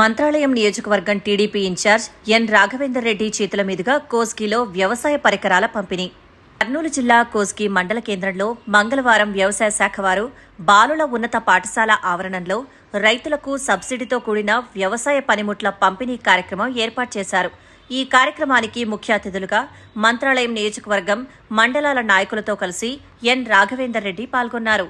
మంత్రాలయం నియోజకవర్గం TDP in charge N Raghavender Reddy చేతుల మీదుగా కోస్గిలో వ్యవసాయ పరికరాల పంపిణీ. కర్నూలు జిల్లా కోస్గి మండల కేంద్రంలో మంగళవారం వ్యవసాయ శాఖ వారు బాలుల ఉన్నత పాఠశాల ఆవరణంలో రైతులకు సబ్సిడీతో కూడిన వ్యవసాయ పనిముట్ల పంపిణీ కార్యక్రమం ఏర్పాటు చేశారు. ఈ కార్యక్రమానికి ముఖ్య అతిథులుగా మంత్రాలయం నియోజకవర్గం మండలాల నాయకులతో కలిసి ఎన్ రాఘవేందర్ రెడ్డి పాల్గొన్నారు.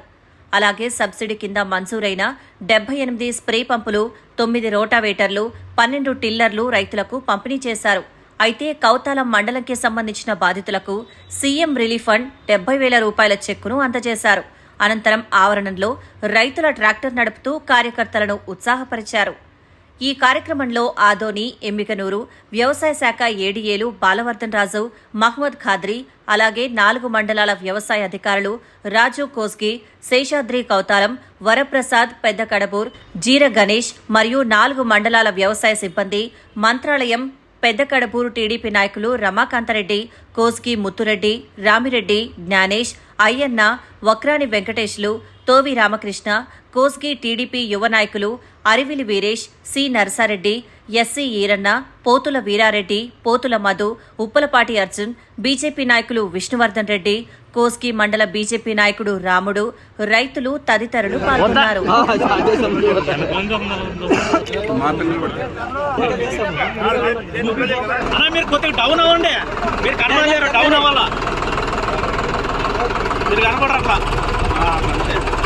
అలాగే సబ్సిడీ కింద మంజూరైన డెబ్బై ఎనిమిది స్ప్రే పంపులు తొమ్మిది రోటావేటర్లు పన్నెండు టిల్లర్లు రైతులకు పంపిణీ చేశారు. అయితే కౌతాలం మండలంకి సంబంధించిన బాధితులకు సీఎం రిలీఫ్ ఫండ్ డెబ్బై వేల రూపాయల చెక్కును అందజేశారు. అనంతరం ఆవరణంలో రైతుల ట్రాక్టర్ నడుపుతూ కార్యకర్తలను ఉత్సాహపరిచారు. ఈ కార్యక్రమంలో ఆదోని ఎమ్మికనూరు వ్యవసాయ శాఖ ఏడీఏలు బాలవర్ధన్ రాజు మహ్మద్ ఖాద్రి అలాగే నాలుగు మండలాల వ్యవసాయ అధికారులు రాజు కోస్గి శేషాద్రి కౌతారం వరప్రసాద్ పెద్ద కడబూర్ జీర గణేష్ మరియు నాలుగు మండలాల వ్యవసాయ సిబ్బంది మంత్రాలయం పెద్ద కడబూరు టీడీపీ నాయకులు రమాకాంతరెడ్డి కోస్గి ముత్తురెడ్డి రామిరెడ్డి జ్ఞానేష్ అయ్యన్న వక్రాని వెంకటేష్లు తోవి రామకృష్ణ కోస్గి టీడీపీ యువ నాయకులు Arivili Veeresh C Narasareddy SC Eeranna Pothula Veerareddy Pothula Madhu Uppalapati Arjun BJP నాయకులు విష్ణువర్ధన్ రెడ్డి కోస్గి మండల బీజేపీ నాయకుడు రాముడు రైతులు తదితరులు పాల్గొన్నారు. మీరు